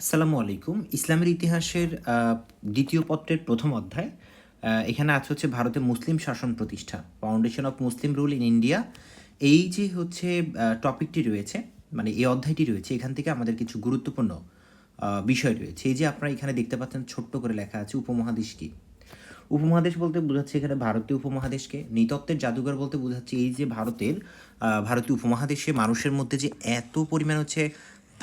আসসালামু আলাইকুম। ইসলামের ইতিহাসের দ্বিতীয় পত্রের প্রথম অধ্যায় এখানে আছে হচ্ছে ভারতে মুসলিম শাসন প্রতিষ্ঠা foundation of Muslim rule in India এই যে হচ্ছে টপিকটি রয়েছে মানে এই অধ্যায়টি রয়েছে, এখান থেকে আমাদের কিছু গুরুত্বপূর্ণ বিষয় রয়েছে। এই যে আপনারা এখানে দেখতে পাচ্ছেন, ছোট্ট করে লেখা আছে, উপমহাদেশ কি? উপমহাদেশ বলতে বোঝাচ্ছে এখানে ভারতীয় উপমহাদেশকে, নৃতত্ত্বের জাদুঘর বলতে বোঝাচ্ছে এই যে ভারতের ভারতীয় উপমহাদেশে মানুষের মধ্যে যে এত পরিমাণ হচ্ছে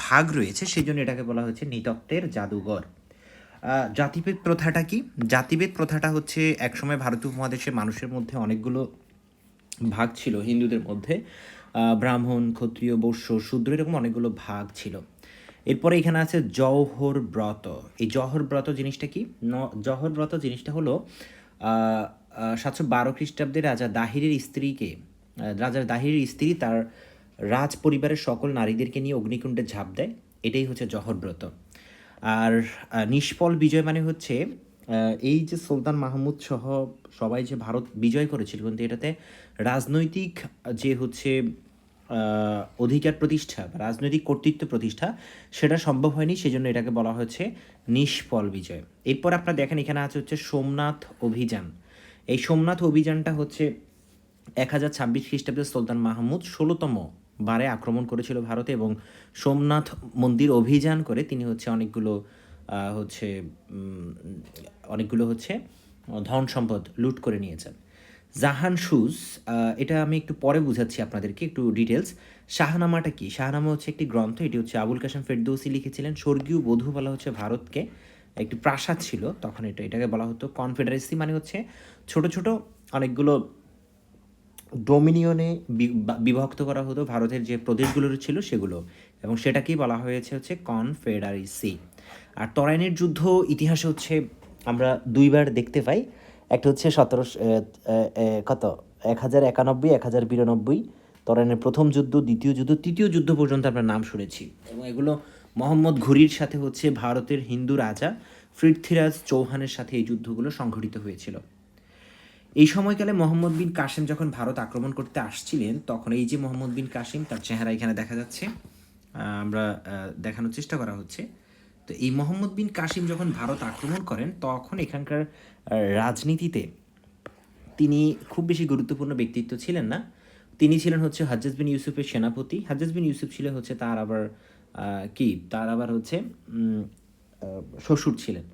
ভাগ রয়েছে সেই জন্য এটাকে বলা হয়েছে নৃতত্ত্বের জাদুঘর। জাতিভেদ প্রথাটা কি? জাতিভেদ প্রথাটা হচ্ছে একসময় ভারতীয় উপমহাদেশে মানুষের মধ্যে অনেকগুলো ভাগ ছিল, হিন্দুদের মধ্যে। ব্রাহ্মণ, ক্ষত্রিয়, বৈশ্য, শূদ্র এরকম অনেকগুলো ভাগ ছিল। এরপরে এখানে আছে জওহর ব্রত। এই জওহর ব্রত জিনিসটা কি? জওহর ব্রত জিনিসটা হলো সাতশো বারো খ্রিস্টাব্দে রাজা দাহিরের স্ত্রীকে রাজার দাহিরের স্ত্রী তার রাজ পরিবারের সকল নারীদেরকে নিয়ে অগ্নিকুণ্ডে ঝাঁপ দেয়, এটাই হচ্ছে জহরব্রত আর নিষ্ফল বিজয় মানে হচ্ছে এই যে সুলতান মাহমুদ সহ সবাই যে ভারত বিজয় করেছিল, কিন্তু এটাতে রাজনৈতিক যে হচ্ছে অধিকার প্রতিষ্ঠা বা রাজনৈতিক কর্তৃত্ব প্রতিষ্ঠা, সেটা সম্ভব হয়নি, সেজন্য এটাকে বলা হচ্ছে নিষ্ফল বিজয়। এরপর আপনারা দেখেন, এখানে আছে হচ্ছে সোমনাথ অভিযান। এই সোমনাথ অভিযানটা হচ্ছে এক হাজার ছাব্বিশ খ্রিস্টাব্দে সুলতান মাহমুদ ষোলোতম বারে আক্রমণ করেছিল ভারতে এবং সোমনাথ মন্দির অভিযান করে তিনি হচ্ছে অনেকগুলো হচ্ছে অনেকগুলো হচ্ছে ধন সম্পদ লুট করে নিয়েছেন। জাহান শুজ এটা আমি একটু পরে বুঝাচ্ছি আপনাদেরকে, একটু ডিটেলস শাহনামাটা কি? শাহনামা হচ্ছে একটি গ্রন্থ, এটি হচ্ছে আবুল কাসেম ফেরদৌসি লিখেছিলেন। স্বর্গীয় বধূ বলা হচ্ছে ভারতকে একটি প্রাসাদ ছিল, তখন এটা, এটাকে বলা হতো কনফেডারেসি মানে হচ্ছে ছোট ছোট অনেকগুলো ডোমিনিয়নে বিভক্ত করা হতো ভারতের যে প্রদেশগুলো ছিল সেগুলো এবং সেটাকেই বলা হয়েছে হচ্ছে কনফেডারেসি। আর তরাইনের যুদ্ধ ইতিহাসে হচ্ছে আমরা দুইবার দেখতে পাই। একটা হচ্ছে সতেরো কত? এক হাজার একানব্বই এক হাজার বিরানব্বই। তরাইনের প্রথম যুদ্ধ, দ্বিতীয় যুদ্ধ, তৃতীয় যুদ্ধ পর্যন্ত আমরা নাম শুনেছি। এবং এগুলো মোহাম্মদ ঘুরির সাথে হচ্ছে ভারতের হিন্দু রাজা পৃথ্বীরাজ চৌহানের সাথে এই যুদ্ধগুলো সংঘটিত হয়েছিল। এই সময়কালে মোহাম্মদ বিন কাসিম যখন ভারত আক্রমণ করতে আসছিলেন, তখন এই যে মোহাম্মদ বিন কাসিম, তার চেহারা এখানে দেখা যাচ্ছে। আমরা দেখানোর চেষ্টা করা হচ্ছে। তো এই মোহাম্মদ বিন কাসিম যখন ভারত আক্রমণ করেন, তখন এখানকার রাজনীতিতে তিনি খুব বেশি গুরুত্বপূর্ণ ব্যক্তিত্ব ছিলেন না। তিনি ছিলেন হচ্ছে হাজ্জাজ বিন ইউসুফের সেনাপতি। হাজ্জাজ বিন ইউসুফ ছিল হচ্ছে তার আবার কি? তার আবার হচ্ছে শ্বশুর ছিলেন।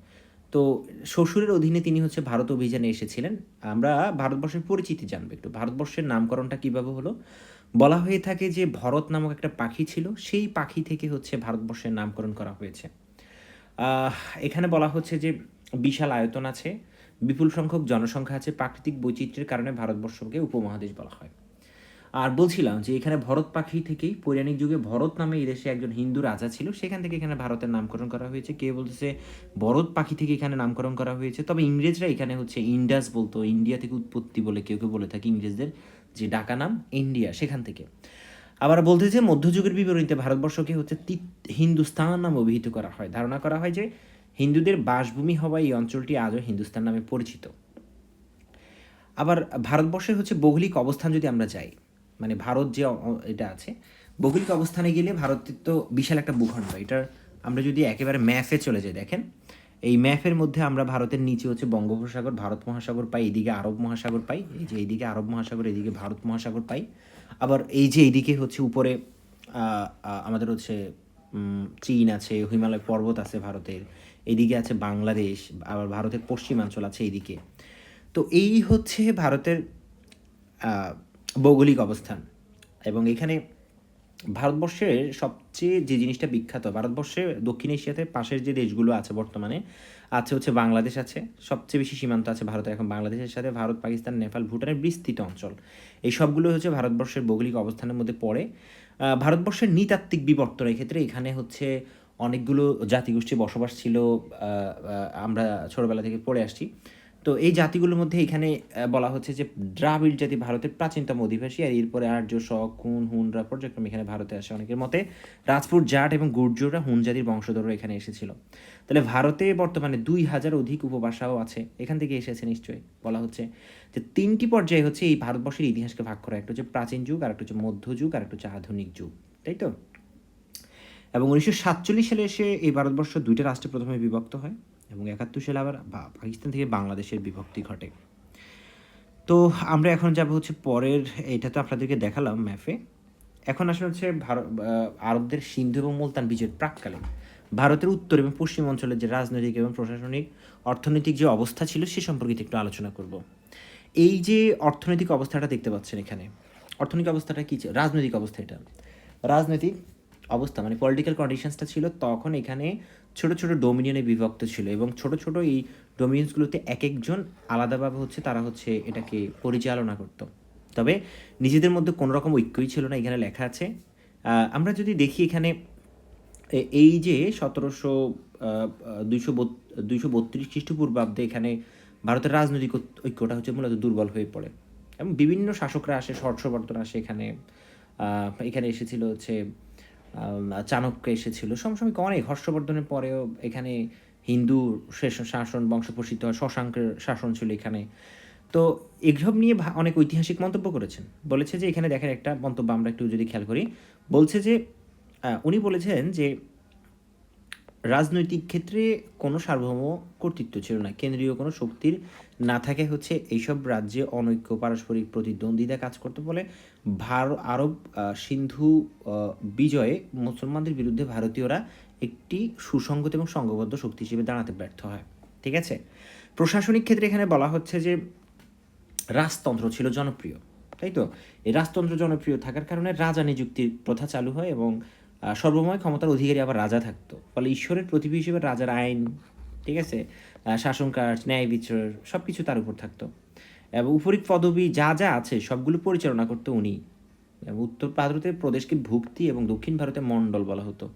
তো শ্বশুরের অধীনে তিনি হচ্ছে ভারত অভিযানে এসেছিলেন। আমরা ভারতবর্ষের পরিচিতি জানব একটু। ভারতবর্ষের নামকরণটা কীভাবে হলো? বলা হয়ে থাকে যে ভরত নামক একটা পাখি ছিল, সেই পাখি থেকে হচ্ছে ভারতবর্ষের নামকরণ করা হয়েছে। এখানে বলা হচ্ছে যে বিশাল আয়তন আছে, বিপুল সংখ্যক জনসংখ্যা আছে, প্রাকৃতিক বৈচিত্র্যের কারণে ভারতবর্ষকে উপমহাদেশ বলা হয়। আর বলছিলাম যে এখানে ভরত পাখি থেকেই পৌরাণিক যুগে ভরত নামে এই দেশে একজন হিন্দু রাজা ছিল। সেখান থেকে এখানে ভারতের নামকরণ করা হয়েছে। কেউ বলতেছে ভরত পাখি থেকে এখানে নামকরণ করা হয়েছে। তবে ইংরেজরা এখানে হচ্ছে ইন্ডাস বলতো, ইন্ডিয়া থেকে উৎপত্তি বলে কেউ কেউ বলে থাকে ইংরেজদের যে ডাকা নাম ইন্ডিয়া সেখান থেকে। আবার বলতেছে মধ্যযুগের বিবরণীতে ভারতবর্ষকে হচ্ছে হিন্দুস্তান নাম অভিহিত করা হয়। ধারণা করা হয় যে হিন্দুদের বাসভূমি হওয়া এই অঞ্চলটি আজও হিন্দুস্তান নামে পরিচিত। আবার ভারতবর্ষের হচ্ছে ভৌগোলিক অবস্থান যদি আমরা যাই মানে ভারত যে এটা আছে, ভৌগোলিক অবস্থানে গেলে ভারতের তো বিশাল একটা ভূখণ্ড। এটার আমরা যদি একেবারে ম্যাপে চলে যাই, দেখেন, এই ম্যাপের মধ্যে আমরা ভারতের নিচে হচ্ছে বঙ্গোপসাগর, ভারত মহাসাগর পাই, এদিকে আরব মহাসাগর পাই, এই যে এইদিকে আরব মহাসাগর, এদিকে ভারত মহাসাগর পাই। আবার এই যে এইদিকে হচ্ছে উপরে আমাদের হচ্ছে চীন আছে, হিমালয় পর্বত আছে ভারতের, এদিকে আছে বাংলাদেশ, আবার ভারতের পশ্চিমাঞ্চল আছে এইদিকে তো এই হচ্ছে ভারতের ভৌগোলিক অবস্থান। এবং এখানে ভারতবর্ষের সবচেয়ে যে জিনিসটা বিখ্যাত ভারতবর্ষে দক্ষিণ এশিয়াতে পাশের যে দেশগুলো আছে বর্তমানে, আছে হচ্ছে বাংলাদেশ আছে। সবচেয়ে বেশি সীমান্ত আছে ভারতের, এখন বাংলাদেশের সাথে ভারত, পাকিস্তান, নেপাল, ভুটানের বিস্তৃত অঞ্চল। এই সবগুলো হচ্ছে ভারতবর্ষের ভৌগোলিক অবস্থানের মধ্যে পড়ে। ভারতবর্ষের নৃতাত্ত্বিক বিবর্তনের ক্ষেত্রে এখানে হচ্ছে অনেকগুলো জাতিগোষ্ঠী বসবাস ছিল আমরা ছোটবেলা থেকে পড়ে আসছি। তো এই জাতিগুলোর মধ্যে এখানে বলা হচ্ছে যে দ্রাবিড় জাতি ভারতের প্রাচীনতম অধিবাসী। আর এরপরে আর্য, শক, হুন, হুনরা পর্যায়ক্রমে এখানে ভারতে আসে অনেকের মতে। রাজপুত, জাট এবং গুর্জররা হুন জাতির বংশধররা এখানে এসেছিল। তাহলে ভারতে বর্তমানে দুই হাজার অধিক উপভাষাও আছে। এখান থেকে এসেছে নিশ্চয়ই। বলা হচ্ছে যে তিনটি পর্যায়ে হচ্ছে এই ভারতবর্ষের ইতিহাসকে ভাগ করা। একটা হচ্ছে প্রাচীন যুগ আর একটা হচ্ছে মধ্যযুগ আর একটা হচ্ছে আধুনিক যুগ। তাই তো? এবং উনিশশো সাতচল্লিশ সালে এসে এই ভারতবর্ষ দুইটা রাষ্ট্রে প্রথমে বিভক্ত হয়। এবং একাত্তর সালে আবার পাকিস্তান থেকে বাংলাদেশের বিভক্তি ঘটে। তো আমরা এখন যাব হচ্ছে পরের এটা তো আপনাদেরকে দেখালাম ম্যাপে। এখন আসলে হচ্ছে ভারত আরবদের সিন্ধু এবং মুলতান বীজের প্রাককালে ভারতের উত্তর এবং পশ্চিম অঞ্চলের যে রাজনৈতিক এবং প্রশাসনিক, অর্থনৈতিক যে অবস্থা ছিল সে সম্পর্কিত একটু আলোচনা করব। এই যে অর্থনৈতিক অবস্থাটা দেখতে পাচ্ছেন এখানে, অর্থনৈতিক অবস্থাটা কী রাজনৈতিক অবস্থা এটা। রাজনৈতিক অবস্থা মানে পলিটিক্যাল কন্ডিশনসটা ছিল তখন এখানে ছোট ছোট ডোমিনিয়নে বিভক্ত ছিল এবং ছোট ছোট এই ডোমিনিয়ন্সগুলোতে এক একজন আলাদাভাবে হচ্ছে তারা হচ্ছে এটাকে পরিচালনা করতো। তবে নিজেদের মধ্যে কোনো রকম ঐক্যই ছিল না, এখানে লেখা আছে। আমরা যদি দেখি এখানে এই যে সতেরোশো দুইশো দুইশো বত্রিশ খ্রিস্টপূর্বাব্দে এখানে ভারতের রাজনৈতিক ঐক্যটা হচ্ছে মূলত দুর্বল হয়ে পড়ে। এবং বিভিন্ন শাসকরা আসে হর্ষবর্ধন আসে এখানে। এখানে এসেছিল হচ্ছে চাণক্য এসেছিল। সমসাময়িক অনেক হর্ষবর্ধনের পরেও এখানে হিন্দু শাসন বংশ প্রসিদ্ধ শশাঙ্কের শাসন ছিল এখানে। তো এসব নিয়ে অনেক ঐতিহাসিক মন্তব্য করেছেন। বলেছে যে এখানে দেখেন একটা মন্তব্য আমরা একটু যদি খেয়াল করি। বলছে যে উনি বলেছেন যে, রাজনৈতিক ক্ষেত্রে কোনো সার্বভৌম কর্তৃত্ব ছিল না। কেন্দ্রীয় কোনো শক্তির না থাকে হচ্ছে এইসব রাজ্যে অনৈক্য পারস্পরিক প্রতিদ্বন্দ্বিতা কাজ করতে বলে ভার আরব সিন্ধু বিজয়ে মুসলমানদের বিরুদ্ধে ভারতীয়রা একটি সুসংগত এবং সংঘবদ্ধ শক্তি হিসেবে দাঁড়াতে ব্যর্থ হয়। ঠিক আছে? প্রশাসনিক ক্ষেত্রে এখানে বলা হচ্ছে যে রাজতন্ত্র ছিল জনপ্রিয়, তাই তো? এই রাজতন্ত্র জনপ্রিয় থাকার কারণে রাজা নিযুক্তির প্রথা চালু হয় এবং সর্বময় ক্ষমতার অধিকারী আবার রাজা থাকতো। ফলে ঈশ্বরের প্রতিভি হিসেবে রাজার আইন, ঠিক আছে? শাসন কাজ ন্যায় বিচার সব কিছু তার উপর থাকতো। এবং উপরিক পদবি যা যা আছে সবগুলো পরিচালনা করতো উনি। উত্তর ভারতের প্রদেশকে ভুক্তি এবং দক্ষিণ ভারতে মণ্ডল বলা হতো।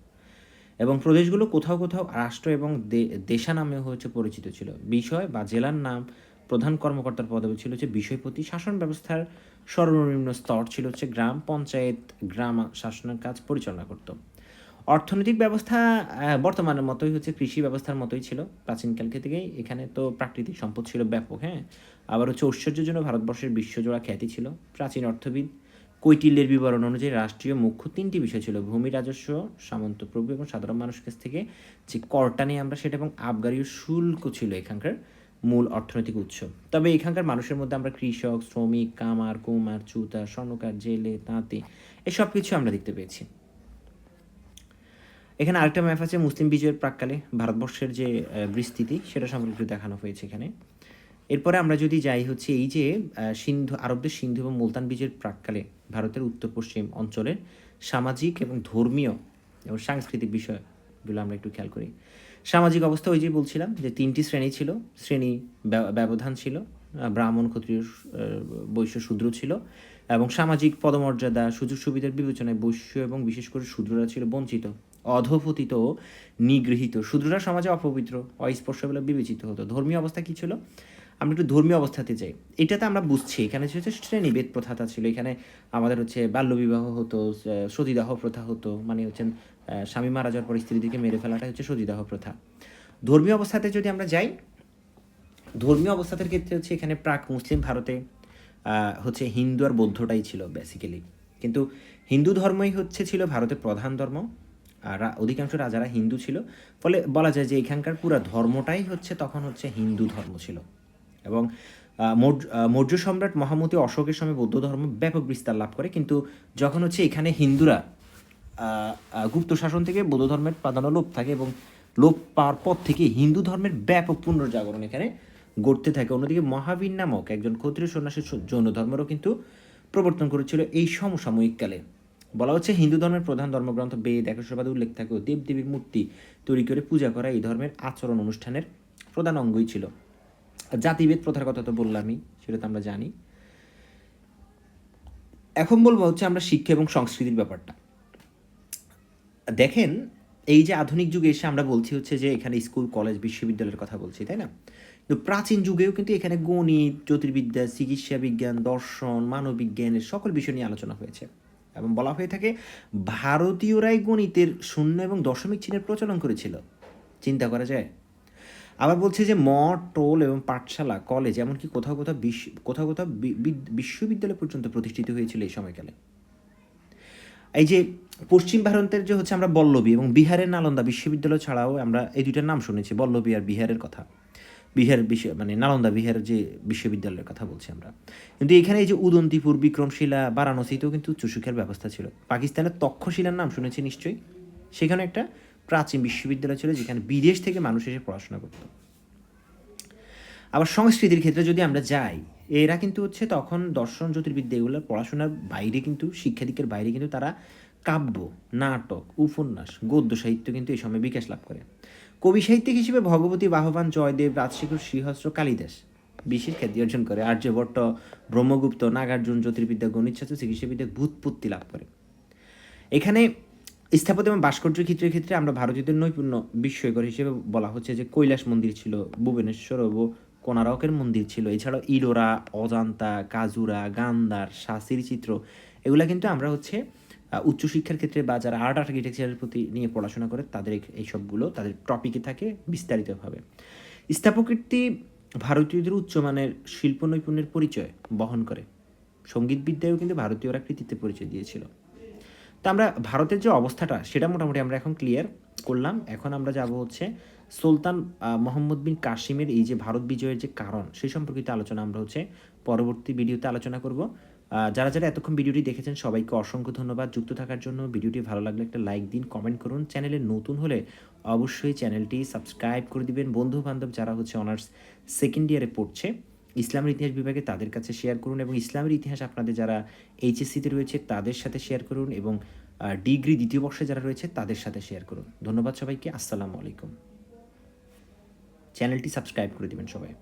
এবং প্রদেশগুলো কোথাও কোথাও রাষ্ট্র এবং দেশা নামেও হচ্ছে পরিচিত ছিল। বিষয় বা জেলার নাম প্রধান কর্মকর্তার পদবি ছিল হচ্ছে বিষয়পতি। শাসন ব্যবস্থার সর্বনিম্ন স্তর ছিল হচ্ছে গ্রাম পঞ্চায়েত, গ্রাম শাসনের কাজ পরিচালনা করত। অর্থনৈতিক ব্যবস্থা বর্তমানের মতোই হচ্ছে, কৃষি ব্যবস্থার মতোই ছিল প্রাচীনকাল থেকেই। এখানে তো প্রাকৃতিক সম্পদ ছিল ব্যাপক হ্যাঁ? আবার হচ্ছে ঐশ্বর্যের জন্য ভারতবর্ষের বিশ্বজোড়া খ্যাতি ছিল। প্রাচীন অর্থবিদ কৈটিল্যের বিবরণ অনুযায়ী রাষ্ট্রীয় মুখ্য তিনটি বিষয় ছিল, ভূমি রাজস্ব, সামন্ত প্রভু এবং সাধারণ মানুষ কাছ থেকে যে করটা নিয়ে আমরা সেটা এবং আবগারীয় শুল্ক ছিল এখানকার মূল অর্থনৈতিক উৎস। তবে এখানকার মানুষের মধ্যে আমরা কৃষক, শ্রমিক, কামার, কুমার চুতা স্বর্ণকার, জেলে, তাঁতি, এসব কিছু আমরা দেখতে পেয়েছি। এখানে আরেকটা ম্যাপ আছে মুসলিম বিজয়ের প্রাককালে, ভারতবর্ষের যে বিস্তৃতি, সেটা সম্পর্কে দেখানো হয়েছে এখানে। এরপরে আমরা যদি যাই হচ্ছে এই যে সিন্ধু, আরবদের সিন্ধু এবং মুলতান বিজয়ের প্রাককালে ভারতের উত্তর পশ্চিম অঞ্চলের সামাজিক এবং ধর্মীয় এবং সাংস্কৃতিক বিষয়গুলো আমরা একটু খেয়াল করি। সামাজিক অবস্থা ওই যে বলছিলাম যে তিনটি শ্রেণি ছিল। শ্রেণি ব্যবধান ছিল ব্রাহ্মণ ক্ষত্রিয় বৈশ্য শূদ্র ছিল এবং সামাজিক পদমর্যাদা, সুযোগ সুবিধার বিবেচনায় বৈশ্য এবং বিশেষ করে শূদ্ররা ছিল বঞ্চিত। অধপতিত নিগৃহীত। শূদ্ররা সমাজে অপবিত্র অস্পর্শ বলে বিবেচিত হতো। ধর্মীয় অবস্থা কি ছিল? আমরা একটু ধর্মীয় অবস্থাতে যাই। এটাতে আমরা বুঝছি এখানে হচ্ছে শ্রেণীভেদ প্রথাটা ছিল। এখানে আমাদের হচ্ছে বাল্যবিবাহ হতো সতীদাহ প্রথা হতো মানে হচ্ছে আহ, স্বামী মারা যাওয়ার পর স্ত্রীদেরকে মেরে ফেলাটা হচ্ছে সতীদাহ প্রথা। ধর্মীয় অবস্থাতে যদি আমরা যাই ধর্মীয় অবস্থাতের ক্ষেত্রে হচ্ছে এখানে প্রাক মুসলিম ভারতে হচ্ছে হিন্দু আর বৌদ্ধটাই ছিল বেসিক্যালি কিন্তু হিন্দু ধর্মই হচ্ছে ছিল ভারতের প্রধান ধর্ম। অধিকাংশ রাজারা হিন্দু ছিল। ফলে বলা যায় যে এখানকার পুরো ধর্মটাই হচ্ছে, তখন হচ্ছে হিন্দু ধর্ম ছিল। এবং মৌর্য সম্রাট মহামতি অশোকের সময় বৌদ্ধ ধর্ম ব্যাপক বিস্তার লাভ করে। কিন্তু যখন হচ্ছে এখানে হিন্দুরা গুপ্ত শাসন থেকে বৌদ্ধ ধর্মের প্রাধান্য লোপ থাকে এবং লোপ পাওয়ার পর থেকে হিন্দু ধর্মের ব্যাপক পুনর্জাগরণ এখানে গড়তে থাকে। অন্যদিকে মহাবীর নামক একজন ক্ষত্রিয় সন্ন্যাসী জৈন ধর্মেরও কিন্তু প্রবর্তন করেছিল এই সমসাময়িক কালে বলা হচ্ছে হিন্দু ধর্মের প্রধান ধর্মগ্রন্থ, বেদ একাশবাদে উল্লেখ থাকে দেবদেবীর মূর্তি তৈরি করে পূজা করা এই ধর্মের আচরণ অনুষ্ঠানের প্রধান অঙ্গই ছিল। জাতিভেদ প্রথার কথা তো বললামই, সেটা তো আমরা জানি। এখন বলব হচ্ছে আমরা শিক্ষা এবং সংস্কৃতির ব্যাপারটা। দেখেন, এই যে আধুনিক যুগে এসে আমরা বলছি হচ্ছে যে এখানে স্কুল, কলেজ, বিশ্ববিদ্যালয়ের কথা বলছি, তাই না? কিন্তু প্রাচীন যুগেও কিন্তু এখানে গণিত, জ্যোতির্বিদ্যা, চিকিৎসা বিজ্ঞান, দর্শন, মানববিজ্ঞানের সকল বিষয় নিয়ে আলোচনা হয়েছে। এবং বলা হয়ে থাকে, ভারতীয়রাই গণিতের শূন্য এবং দশমিক চিহ্নের প্রচলন করেছিল। চিন্তা করা যায়? আবার বলছে যে মঠ টোল এবং পাঠশালা, কলেজ এমনকি কোথাও কোথাও বিশ্ব কোথাও কোথাও বিশ্ববিদ্যালয় পর্যন্ত প্রতিষ্ঠিত হয়েছিল এই সময়কালে। এই যে, পশ্চিম ভারতের যে হচ্ছে আমরা বল্লবী এবং বিহারের নালন্দা বিশ্ববিদ্যালয় ছাড়াও আমরা এই দুইটার নাম শুনেছি বল্লবী আর বিহারের কথা। বিহার বিশ্ব মানে নালন্দা বিহারের যে বিশ্ববিদ্যালয়ের কথা বলছি আমরা। কিন্তু এখানে এই যে উদন্তিপুর, বিক্রমশিলা বারাণসীতেও কিন্তু উচ্চশিক্ষার ব্যবস্থা ছিল। পাকিস্তানের তক্ষশিলার নাম শুনেছি নিশ্চয়ই? সেখানে একটা প্রাচীন বিশ্ববিদ্যালয় ছিল যেখানে বিদেশ থেকে মানুষ এসে পড়াশোনা করতো। আবার সংস্কৃতির ক্ষেত্রে যদি আমরা যাই, এরা কিন্তু হচ্ছে তখন দর্শন, জ্যোতির্বিদ্যা এগুলো পড়াশোনার বাইরে কিন্তু শিক্ষা দিকের বাইরে কিন্তু তারা কাব্য, নাটক, উপন্যাস, গদ্য, সাহিত্য কিন্তু এই সময় বিকাশ লাভ করে। কবি সাহিত্যিক হিসেবে ভগবতী বাহবান, জয়দেব, রাজশেখর শ্রীহস্র কালিদাস বিশেষ খ্যাতি অর্জন করে। আর্যভট্ট, ব্রহ্মগুপ্ত, নাগার্জুন, জ্যোতির্বিদ্যা গণিতশাস্ত্র চিকিৎসাবিদ্যা ভূতপত্তি লাভ করে। এখানে স্থাপত্য এবং ভাস্কর্য ক্ষেত্রের ক্ষেত্রে আমরা ভারতীয়দের নৈপুণ্য বিস্ময়কর হিসেবে বলা হচ্ছে যে কৈলাস মন্দির ছিল, ভুবনেশ্বর ও কোনারকের মন্দির ছিল। এছাড়াও ইলোরা অজান্তা, কাজুরা, গান্ধার শাসির চিত্র এগুলা কিন্তু আমরা হচ্ছে উচ্চশিক্ষার ক্ষেত্রে বা যারা আর্ট আর্কিটেকচারের প্রতি নিয়ে পড়াশোনা করে, তাদের এই- সবগুলো তাদের টপিকে থাকে বিস্তারিতভাবে। স্থাপকীর্তি ভারতীয়দের উচ্চমানের শিল্প নৈপুণ্যের পরিচয় বহন করে। সঙ্গীতবিদ্যায়ও কিন্তু ভারতীয়রা কৃতিত্বের পরিচয় দিয়েছিল। তা আমরা ভারতের যে অবস্থাটা, সেটা মোটামুটি আমরা এখন ক্লিয়ার করলাম। এখন আমরা যাব হচ্ছে সুলতান মোহাম্মদ বিন কাশিমের এই যে ভারত বিজয়ের যে কারণ সেই সম্পর্কিত আলোচনা আমরা হচ্ছে পরবর্তী ভিডিওতে আলোচনা করব। যারা যারা এতক্ষণ ভিডিওটি দেখেছেন, সবাইকে অসংখ্য ধন্যবাদ। যুক্ত থাকার জন্য ভিডিওটি ভালো লাগলে একটা লাইক দিন কমেন্ট করুন। চ্যানেলে নতুন হলে অবশ্যই চ্যানেলটি সাবস্ক্রাইব করে দিবেন। বন্ধু বান্ধব যারা হচ্ছে অনার্স সেকেন্ড ইয়ারে পড়ছে, ইসলামের ইতিহাস বিভাগে তাদের কাছে শেয়ার করুন এবং ইসলামের ইতিহাস আপনাদের যারা এইচএসসিতে রয়েছে তাদের সাথে শেয়ার করুন এবং ডিগ্রি দ্বিতীয় বর্ষে যারা রয়েছে তাদের সাথে শেয়ার করুন। ধন্যবাদ সবাইকে। আসসালামু আলাইকুম। চ্যানেলটি সাবস্ক্রাইব করে দেবেন সবাই।